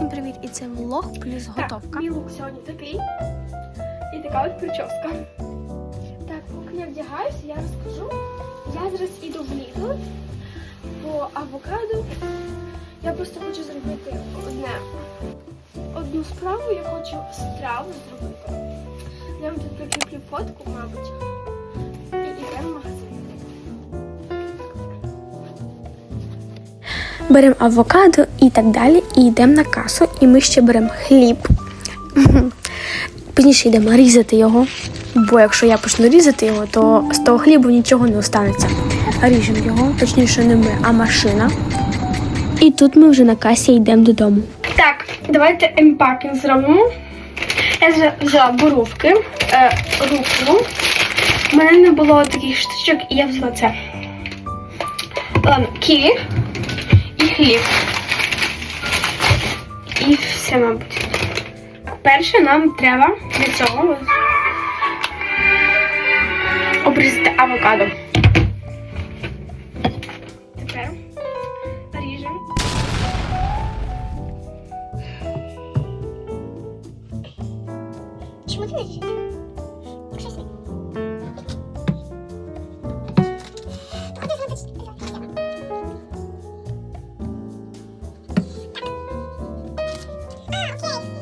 Всім привіт! І це влог плюс готовка. Так, мій лук сьогодні такий. І така от прическа. Так, поки я вдягаюся, я розкажу. Я зараз іду в Lidl по авокадо. Я просто хочу зробити одне. Одну справу я хочу страву зробити. Я вам тут прикріплю фотку, мабуть. Беремо авокадо і так далі, і йдемо на касу, і ми ще беремо хліб. Пізніше йдемо різати його. Бо якщо я почну різати його, то з того хлібу нічого не останеться. Ріжемо його, точніше, не ми, а машина. І тут ми вже на касі йдемо додому. Так, давайте емпакінг зробимо. Я взяла- бурувки, е, руколу. У мене не було таких штучок, і я взяла це. Ладно, ківі і хліб. І все, мабуть. Перше нам треба для цього обрізати авокадо. Тепер ріжемо. Чому ти не ріжеш? А,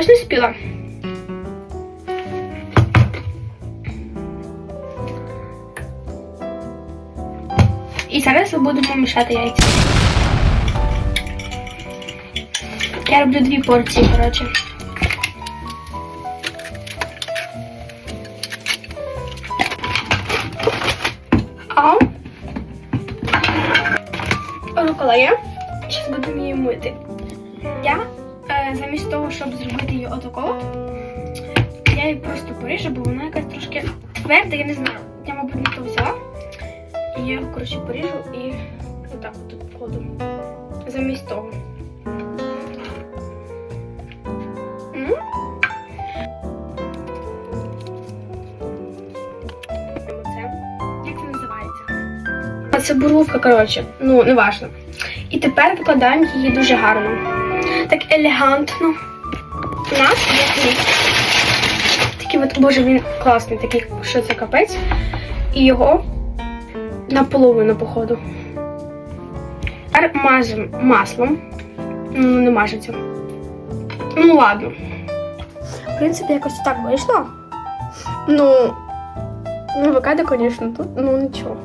Ну, точно спіла? І зараз ми будемо мішати яйця. Я роблю дві порції, коротше. А рукола є. Зараз будемо її мити. Я замість того, щоб зробити її отакого, я її просто поріжу, бо вона якась трошки тверда, я не знаю. Я, мабуть, не то взяла. І я коротше, поріжу і отак от тут вкладу. Замість того. Це буровка, коротше, ну, не важно. І тепер викладаємо її дуже гарно. Так елегантно. У нас є. Такий от, боже, він класний, такий, що це капець. І його наполовину, походу. Мажемо маслом. Ну, не мажеться. Ну, ладно. В принципі, якось так вийшло. Ну, авокадо, звісно, тут, ну нічого.